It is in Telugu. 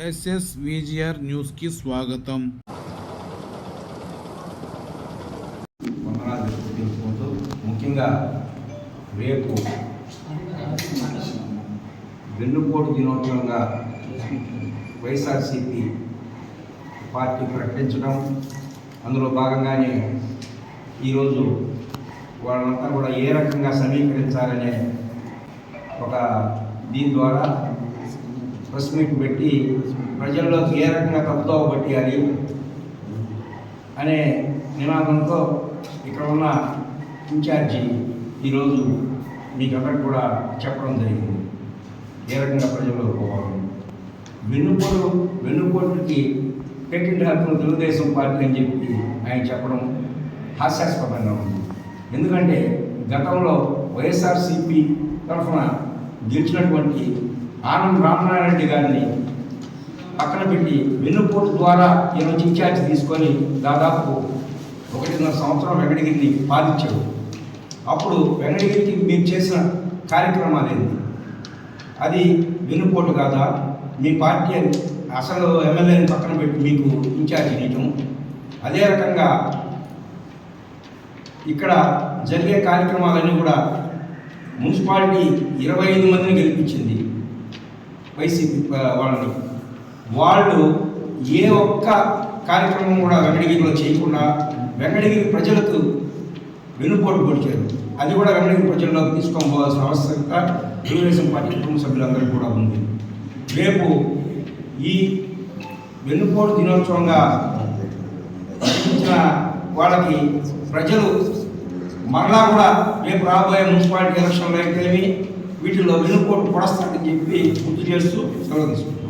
ఎస్ఎస్ విజిఆర్ న్యూస్కి స్వాగతం. ముఖ్యంగా రేపు వెన్నుపోటు దినోత్సవంగా వైఎస్ఆర్సిపి పార్టీ ప్రకటించడం అందులో భాగంగానే ఈరోజు వాళ్ళంతా కూడా ఏ రకంగా సమీకరించాలనే ఒక దీని ద్వారా ప్రెస్ మీట్ పెట్టి ప్రజల్లోకి ఏ రకంగా తప్పుదోవ పట్టియాలి అనే నినాదంతో ఇక్కడ ఉన్న ఇన్ఛార్జి ఈరోజు మీకందరికి కూడా చెప్పడం జరిగింది. ఏ రకంగా ప్రజల్లో పోవాలి? వెన్నుపోటు వెన్నుపోటుకి పెట్టిన హక్కును తెలుగుదేశం పార్టీ అని చెప్పి ఆయన చెప్పడం హాస్యాస్పదంగా ఉంది. ఎందుకంటే గతంలో వైఎస్ఆర్సీపీ తరఫున గెలిచినటువంటి ఆనంద్ రామనారాయణ రెడ్డి గారిని పక్కన పెట్టి వెన్నుపోటు ద్వారా నేను ఇన్ఛార్జ్ తీసుకొని దాదాపు ఒకటిన్నర సంవత్సరం వెంకటగిరిని పాలించాడు. అప్పుడు వెంకటగిరికి మీరు చేసిన కార్యక్రమాలు ఏంటి అది వెన్నుపోటు కాదా? మీ పార్టీ అసలు ఎమ్మెల్యేని పక్కన పెట్టి మీకు ఇన్ఛార్జ్ ఇవ్వటం అదే రకంగా ఇక్కడ జరిగే కార్యక్రమాలన్నీ కూడా మున్సిపాలిటీ ఇరవై ఐదు మందిని గెలిపించింది. వైసీపీ వాళ్ళని. వాళ్ళు ఏ ఒక్క కార్యక్రమం కూడా వెంకటగిరిలో చేయకుండా వెంకటగిరి ప్రజలకు వెనుకోటు పొడిచారు. అది కూడా వెంకటగిరి ప్రజల్లోకి తీసుకొని పోవాల్సిన అవసరత తెలుగుదేశం పార్టీ కుటుంబ సభ్యులందరూ కూడా ఉంది. రేపు ఈ వెన్నుపోటు దినోత్సవంగా ప్రకటించిన వాళ్ళకి ప్రజలు మరలా కూడా రేపు రాబోయే మున్సిపాలిటీ ఎలక్షన్లో అయితేమి వీటిలో వెన్నుపోటు పొడస్తానని చెప్పి గుర్తు చేస్తూ సెలవు తీసుకుంటాం